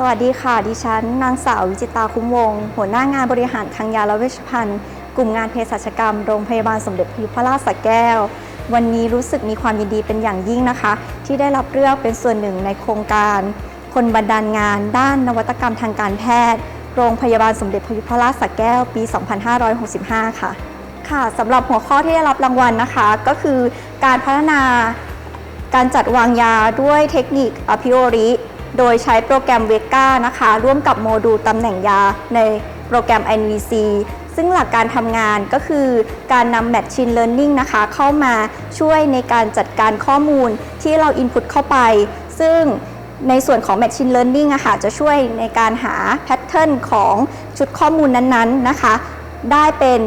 สวัสดีค่ะ ดิฉัน นางสาววิจิตาคุ้มวงศ์หัวหน้างานบริหารทางยาและเวชภัณฑ์ กลุ่มงานเภสัชกรรม โรงพยาบาลสมเด็จพยุพราชสระแก้ว วันนี้รู้สึกมีความยินดีเป็นอย่างยิ่งนะคะ ที่ได้รับเลือกเป็นส่วนหนึ่งในโครงการ คนบันดาลงาน ด้านนวัตกรรมทางการแพทย์ โรงพยาบาลสมเด็จพยุพราชสระแก้ว ปี 2565 ค่ะ ค่ะสำหรับหัวข้อที่ได้รับรางวัลนะคะ ก็คือการพัฒนาการจัดวางยาด้วยเทคนิคอพิโอริ โดยใช้โปรแกรมเวก้านะคะ ร่วมกับโมดูลตำแหน่งยาในโปรแกรม NVC ซึ่งหลักการทำงานก็คือการนำ Machine Learning นะคะ เข้ามาช่วยในการจัดการข้อมูลที่เรา Input เข้าไป ซึ่งในส่วนของ Machine Learning อะค่ะจะช่วยในการหาแพทเทิร์นของชุดข้อมูลนั้นๆนะคะ ได้เป็น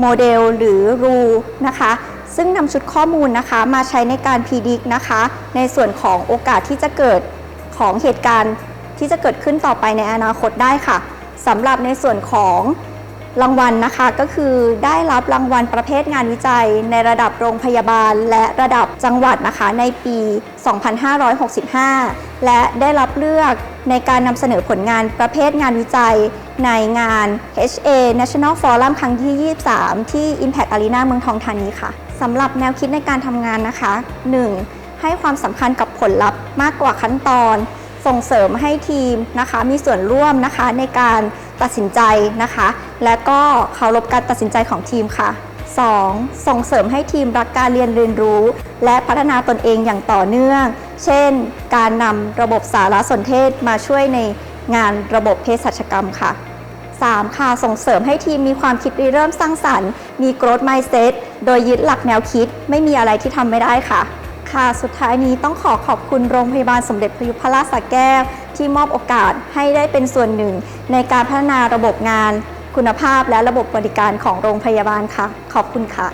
โมเดลหรือรูนะคะ ซึ่งนำชุดข้อมูลนะคะมาใช้ในการพิดิกนะคะ ในส่วนของโอกาสที่จะเกิด ของเหตุการณ์ที่จะเกิดขึ้นต่อไปในอนาคตได้ค่ะสำหรับในส่วนของรางวัลนะคะก็คือได้รับรางวัลประเภทงานวิจัย ในระดับโรงพยาบาล และระดับจังหวัดนะคะในปี 2565 และได้รับเลือกในการนำเสนอผลงานประเภทงานวิจัย ในงาน HA National Forum ครั้งที่ 23 ที่ Impact Arena เมืองทองธานีค่ะสำหรับแนวคิดในการทำงานนะคะ 1. ให้ความสำคัญกับผลลัพธ์มากกว่าขั้นตอน ส่งเสริมให้ทีมนะคะมีส่วนร่วมนะคะในการตัดสินใจนะคะ และก็เคารพการตัดสินใจของทีมค่ะ 2. ส่งเสริมให้ทีมรักการเรียนเรียนรู้ และพัฒนาตนเองอย่างต่อเนื่อง เช่น การนำระบบสารสนเทศมาช่วยในงานระบบเภสัชกรรมค่ะ 3. ค่ะส่งเสริมให้ทีมมีความคิดริเริ่มสร้างสรรค์ มี growth mindset โดยยึดหลักแนวคิดไม่มีอะไรที่ทำไม่ได้ค่ะ ค่ะ สุดท้ายนี้ต้องขอขอบคุณโรงพยาบาลสมเด็จพยุพราชสักแก้ว ที่มอบโอกาสให้ได้เป็นส่วนหนึ่ง ในการพัฒนาระบบงาน คุณภาพและระบบบริการของโรงพยาบาลค่ะ ขอบคุณค่ะ